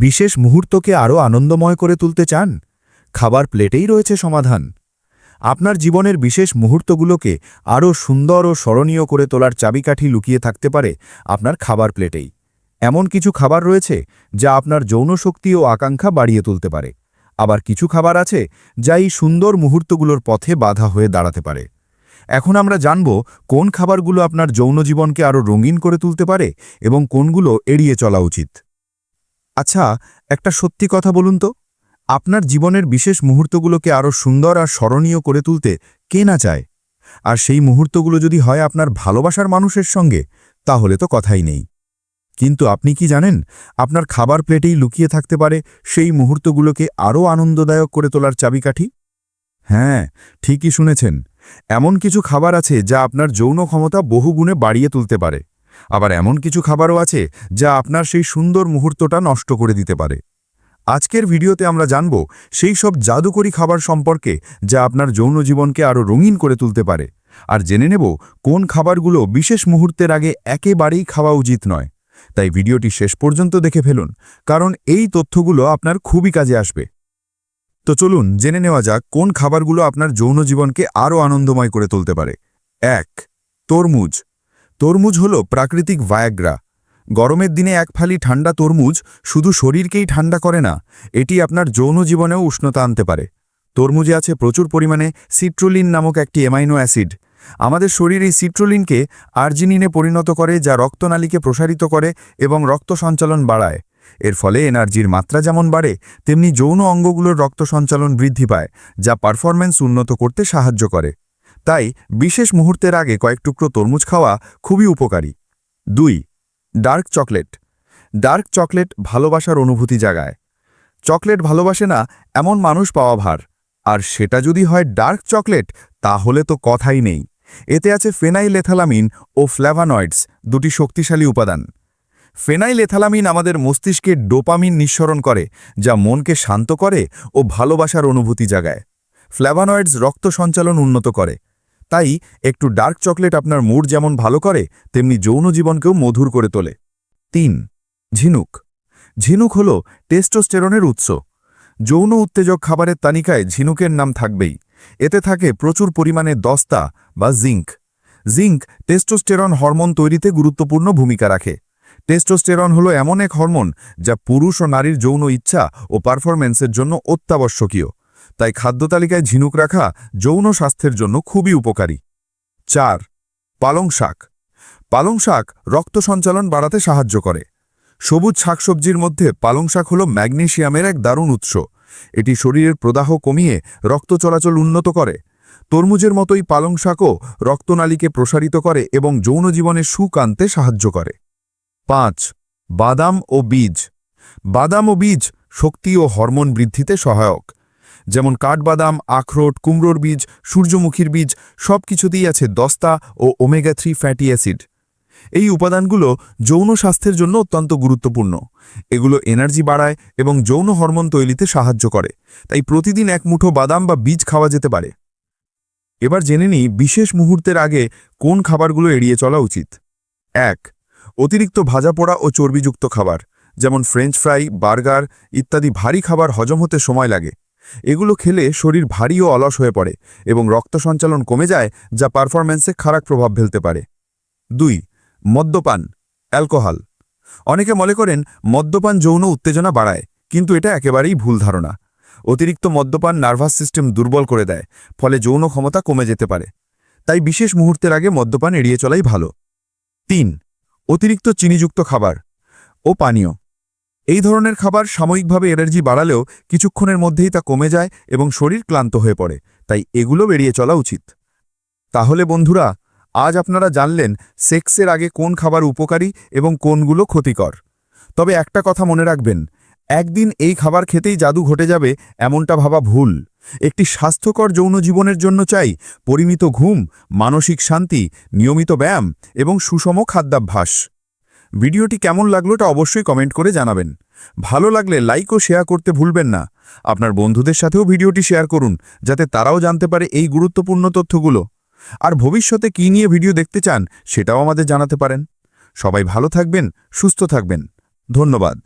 বিশেষ মুহূর্তকে আরও আনন্দময় করে তুলতে চান? খাবার প্লেটেই রয়েছে সমাধান। আপনার জীবনের বিশেষ মুহূর্তগুলোকে আরও সুন্দর ও স্মরণীয় করে তোলার চাবিকাঠি লুকিয়ে থাকতে পারে আপনার খাবার প্লেটেই। এমন কিছু খাবার রয়েছে যা আপনার যৌন শক্তি ও আকাঙ্ক্ষা বাড়িয়ে তুলতে পারে। আবার কিছু খাবার আছে যা এই সুন্দর মুহূর্তগুলোর পথে বাধা হয়ে দাঁড়াতে পারে। এখন আমরা জানব কোন খাবারগুলো আপনার যৌন জীবনকে আরও রঙিন করে তুলতে পারে এবং কোনগুলো এড়িয়ে চলা উচিত। আচ্ছা একটা সত্যি কথা বলুন তো। আপনার জীবনের বিশেষ মুহূর্তগুলোকে আরও সুন্দর আর স্মরণীয় করে তুলতে কে না চায়? আর সেই মুহূর্তগুলো যদি হয় আপনার ভালোবাসার মানুষের সঙ্গে, তাহলে তো কথাই নেই। কিন্তু আপনি কি জানেন, আপনার খাবার প্লেটেই লুকিয়ে থাকতে পারে সেই মুহূর্তগুলোকে আরও আনন্দদায়ক করে তোলার চাবিকাঠি? হ্যাঁ ঠিকই শুনেছেন। এমন কিছু খাবার আছে যা আপনার যৌন ক্ষমতা বহুগুণে বাড়িয়ে তুলতে পারে। আবার এমন কিছু খাবারও আছে যা আপনার সেই সুন্দর মুহূর্তটা নষ্ট করে দিতে পারে। আজকের ভিডিওতে আমরা জানব সেই সব জাদুকরী খাবার সম্পর্কে যা আপনার যৌন জীবনকে আরও রঙিন করে তুলতে পারে। আর জেনে নেব কোন খাবারগুলো বিশেষ মুহূর্তের আগে একেবারেই খাওয়া উচিত নয়। তাই ভিডিওটি শেষ পর্যন্ত দেখে ফেলুন, কারণ এই তথ্যগুলো আপনার খুবই কাজে আসবে। তো চলুন জেনে নেওয়া যাক কোন খাবারগুলো আপনার যৌন জীবনকে আরও আনন্দময় করে তুলতে পারে। এক, তরমুজ। তরমুজ হল প্রাকৃতিক ভায়াগ্রা। গরমের দিনে এক ফালি ঠান্ডা তরমুজ শুধু শরীরকেই ঠান্ডা করে না, এটি আপনার যৌন জীবনেও উষ্ণতা আনতে পারে। তরমুজে আছে প্রচুর পরিমাণে সিট্রোলিন নামক একটি এমাইনো অ্যাসিড। আমাদের শরীর এই সিট্রোলিনকে আর্জিনিনে পরিণত করে, যা রক্তনালীকে প্রসারিত করে এবং রক্ত সঞ্চালন বাড়ায়। এর ফলে এনার্জির মাত্রা যেমন বাড়ে, তেমনি যৌন অঙ্গগুলোর রক্ত সঞ্চালন বৃদ্ধি পায়, যা পারফরম্যান্স উন্নত করতে সাহায্য করে। তাই বিশেষ মুহূর্তের আগে কয়েক টুকরো তরমুজ খাওয়া খুবই উপকারী। দুই, ডার্ক চকলেট। ডার্ক চকলেট ভালোবাসার অনুভূতি জাগায়। চকলেট ভালোবাসে না এমন মানুষ পাওয়া ভার। আর সেটা যদি হয় ডার্ক চকলেট, তাহলে তো কথাই নেই। এতে আছে ফেনাইলেথালামিন ও ফ্ল্যাভানয়েডস, দুটি শক্তিশালী উপাদান। ফেনাইলেথালামিন আমাদের মস্তিষ্কে ডোপামিন নিঃসরণ করে, যা মনকে শান্ত করে ও ভালোবাসার অনুভূতি জাগায়। ফ্ল্যাভানয়েডস রক্ত সঞ্চালন উন্নত করে। তাই একটু ডার্ক চকলেট আপনার মুড যেমন ভালো করে, তেমনি যৌন জীবনকেও মধুর করে তোলে। তিন, ঝিনুক। ঝিনুক হল টেস্টোস্টেরনের উৎস। যৌন উত্তেজক খাবারের তালিকায় ঝিনুকের নাম থাকবেই। এতে থাকে প্রচুর পরিমাণে দস্তা বা জিঙ্ক। জিঙ্ক টেস্টোস্টেরন হরমোন তৈরিতে গুরুত্বপূর্ণ ভূমিকা রাখে। টেস্টোস্টেরন হলো এমন এক হরমোন যা পুরুষ ও নারীর যৌন ইচ্ছা ও পারফরম্যান্সের জন্য অত্যাবশ্যকীয়। তাই খাদ্য তালিকায় ঝিনুক রাখা যৌন স্বাস্থ্যের জন্য খুবই উপকারী। চার, পালং শাক। পালং শাক রক্ত সঞ্চালন বাড়াতে সাহায্য করে। সবুজ শাকসবজির মধ্যে পালং শাক হল ম্যাগনেশিয়ামের এক দারুণ উৎস। এটি শরীরের প্রদাহ কমিয়ে রক্ত চলাচল উন্নত করে। তরমুজের মতোই পালং শাকও রক্তনালীকে প্রসারিত করে এবং যৌন জীবনে সুখ আনতে সাহায্য করে। পাঁচ, বাদাম ও বীজ। বাদাম ও বীজ শক্তি ও হরমোন বৃদ্ধিতে সহায়ক। যেমন কাঠবাদাম, আখরোট, কুমড়োর বীজ, সূর্যমুখীর বীজ সব কিছুতেই আছে দস্তা ও ওমেগা থ্রি ফ্যাটি অ্যাসিড। এই উপাদানগুলো যৌন স্বাস্থ্যের জন্য অত্যন্ত গুরুত্বপূর্ণ। এগুলো এনার্জি বাড়ায় এবং যৌন হরমোন তৈরিতে সাহায্য করে। তাই প্রতিদিন এক মুঠো বাদাম বা বীজ খাওয়া যেতে পারে। এবার জেনে নিই বিশেষ মুহূর্তের আগে কোন খাবারগুলো এড়িয়ে চলা উচিত। এক, অতিরিক্ত ভাজা পোড়া ও চর্বিযুক্ত খাবার, যেমন ফ্রেঞ্চ ফ্রাই, বার্গার ইত্যাদি ভারী খাবার হজম হতে সময় লাগে। এগুলো খেলে শরীর ভারী ও অলস হয়ে পড়ে এবং রক্ত সঞ্চালন কমে যায়, যা পারফরম্যান্সে খারাপ প্রভাব ফেলতে পারে। দুই, মদ্যপান, অ্যালকোহল। অনেকে মনে করেন মদ্যপান যৌন উত্তেজনা বাড়ায়, কিন্তু এটা একেবারেই ভুল ধারণা। অতিরিক্ত মদ্যপান নার্ভাস সিস্টেম দুর্বল করে দেয়, ফলে যৌন ক্ষমতা কমে যেতে পারে। তাই বিশেষ মুহূর্তের আগে মদ্যপান এড়িয়ে চলাই ভালো। তিন, অতিরিক্ত চিনিযুক্ত খাবার ও পানীয়। এই ধরনের খাবার সাময়িকভাবে এনার্জি বাড়ালেও কিছুক্ষণের মধ্যেই তা কমে যায় এবং শরীর ক্লান্ত হয়ে পড়ে। তাই এগুলো বেরিয়ে চলা উচিত। তাহলে বন্ধুরা, আজ আপনারা জানলেন সেক্সের আগে কোন খাবার উপকারী এবং কোনগুলো ক্ষতিকর। তবে একটা কথা মনে রাখবেন, একদিন এই খাবার খেতেই জাদু ঘটে যাবে এমনটা ভাবা ভুল। একটি স্বাস্থ্যকর যৌন জীবনের জন্য চাই পরিমিত ঘুম, মানসিক শান্তি, নিয়মিত ব্যায়াম এবং সুষম খাদ্যাভ্যাস। ভিডিওটি কেমন লাগল তা অবশ্যই কমেন্ট করে জানাবেন। ভালো লাগলে লাইক ও শেয়ার করতে ভুলবেন না। আপনার বন্ধুদের সাথেও ভিডিওটি শেয়ার করুন, যাতে তারাও জানতে পারে এই গুরুত্বপূর্ণ তথ্যগুলো। আর ভবিষ্যতে কি নিয়ে ভিডিও দেখতে চান, সেটাও আমাদের জানাতে পারেন। সবাই ভালো থাকবেন, সুস্থ থাকবেন। ধন্যবাদ।